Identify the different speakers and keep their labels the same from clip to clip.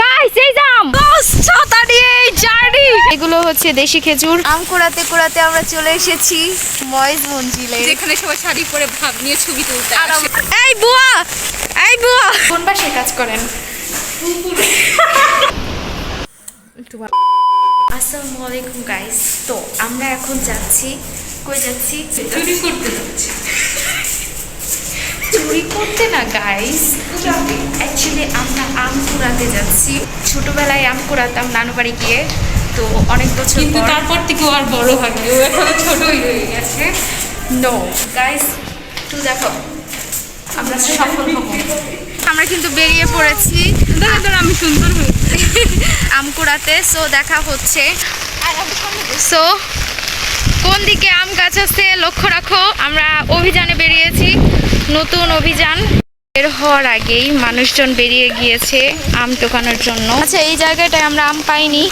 Speaker 1: Guys এই জাম ছাতা নিয়ে এই জার্নি! এগুলো হচ্ছে দেশি খেজুর। আম কুড়াতে কুড়াতে আমরা চলে এসেছি ময়েজ মঞ্জিলে
Speaker 2: যেখানে সবাই শাড়ি পরে ভাব নিয়ে ছবি তুলতে
Speaker 1: এই বুয়া! এই বুয়া! কোন বাসায় কাজ করেন? আসসালামু আলাইকুম গাইস তো আমরা এখন যাচ্ছি। কই যাচ্ছি?
Speaker 2: চুরি করতে যাচ্ছে।
Speaker 1: চুরি করতে না গাইস অ্যাকচুয়ালি আমরা আম কুড়াতে যাচ্ছি। ছোটবেলায় আম কুড়াতাম নানু বাড়ি গিয়ে তো অনেক বছর
Speaker 2: কিন্তু তারপর থেকে আর বড় হয়নি ও এখনও ছোটই হয়ে গেছে।
Speaker 1: নো গাইস তুই দেখো আমরা সফল হব। আমরা কিন্তু বেরিয়ে পড়েছি।
Speaker 2: দাঁড়া দাঁড়া আমি সুন্দর হয়েছি
Speaker 1: আম কুড়াতে সো দেখা হচ্ছে। সো কোন দিকে আম গাছ আছে লক্ষ্য রাখো আমরা অভিযানে বেরিয়েছি। নতুন অভিযান বের হওয়ার আগেই মানুষজন বেরিয়ে গিয়েছে আম টোকানোর জন্য। আচ্ছা এই জায়গাটায় আমরা আম পাইনি।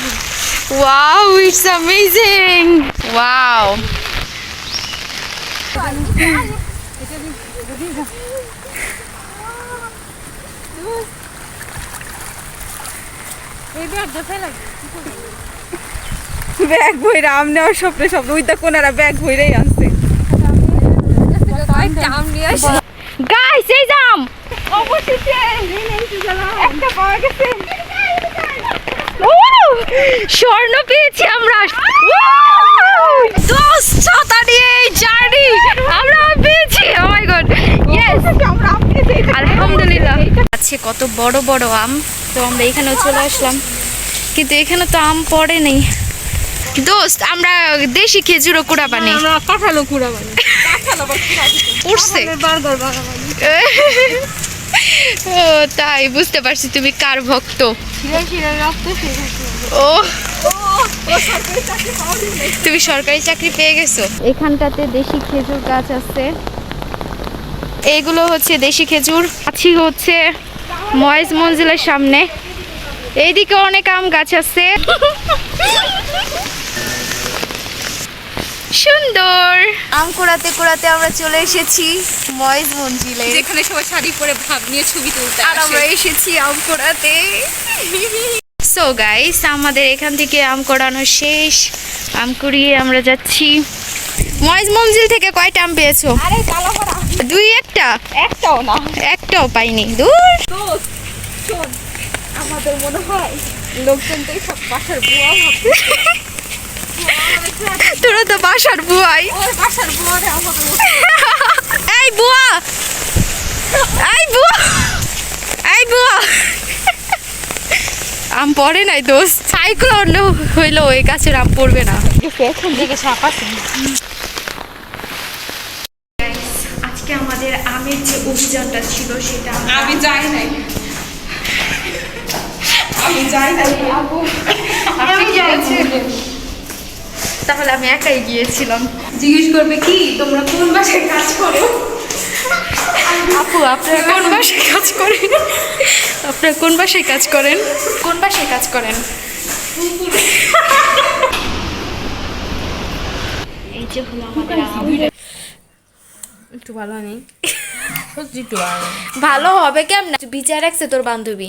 Speaker 1: Wow it's amazing wow
Speaker 2: bag ভইরা আম নেওয়ার স্বপ্নে স্বপ্ন। ওই তো কোনারা ব্যাগ ভইরাই আনছে।
Speaker 1: গাইস এই জাম ও, স্বর্ণ পেয়েছি আমরা। দশ ছাতা নিয়ে এই জার্নি আমরা পেয়েছি। Oh oh my god yes আলহামদুলিল্লাহ। আছে কত বড় বড় আম। তো আমরা এখানেও চলে আসলাম। কিন্তু এখানে তো আম পড়ে নেই। দোস্ত আমরা দেশি খেজুরও কুড়া বানি।
Speaker 2: আমরা কাঁঠালো কুড়া বানি।
Speaker 1: উঠছে ও তাই বুঝতে পারছি তুমি কার ভক্ত। ও তুমি সরকারি চাকরি পেয়ে গেছো? এখানটাতে দেশি খেজুর গাছ আছে। এইগুলো হচ্ছে দেশি খেজুর। আছি হচ্ছে ময়েজ মঞ্জিলের সামনে। এইদিকে অনেক আম গাছ আছে। সুন্দর। আম কুড়াতে কুড়াতে আমরা চলে এসেছি ময়েজ মঞ্জিলে।
Speaker 2: যেখানে সবাই শাড়ি পরে ভাব নিয়ে ছবি তুলতে
Speaker 1: আর আমরা এসেছি আম কুড়াতে। সো গাইস আমাদের এখান থেকে আম কোড়ানো শেষ। আম কুড়িয়ে আমরা যাচ্ছি। ময়েজ মঞ্জিল থেকে কয়টা আম পেয়েছ?
Speaker 2: আরে কালা ভরা।
Speaker 1: দুই একটা?
Speaker 2: একটাও না।
Speaker 1: একটাও পাইনি। দূর।
Speaker 2: আমাদের মনে হয় লোকজন তো সব বাসার বুয়া
Speaker 1: তোরা তো বাসার বুয়াই। এই বুয়া! এই বুয়া! এই বুয়া! আম পড়ে নাই দোস্ত। সাইক্লোন হইল ওই গাছের আম পড়বে না।
Speaker 2: এখন দিকে সাপ আছে
Speaker 1: আজকে আমাদের আমের যে অভিযানটা ছিল সেটা
Speaker 2: আমি যাই নাই। আমি যাই নাই।
Speaker 1: আমি যাইছি। তাহলে আমি একাই গিয়েছিলাম।
Speaker 2: জিজ্ঞেস করবে কি তোমরা কোন বাসায় কাজ করো?
Speaker 1: আপু আপনারা কোন বাসায় কাজ করেন? আপনারা কোন বাসায় কাজ করেন? কোন বাসায় কাজ করেন? এই যে হলো আমাদের
Speaker 2: একটু ভালো নেই। সত্যি একটু ভালো।
Speaker 1: ভালো হবে কেমন? বিচার রাখছে তোর বান্ধবী।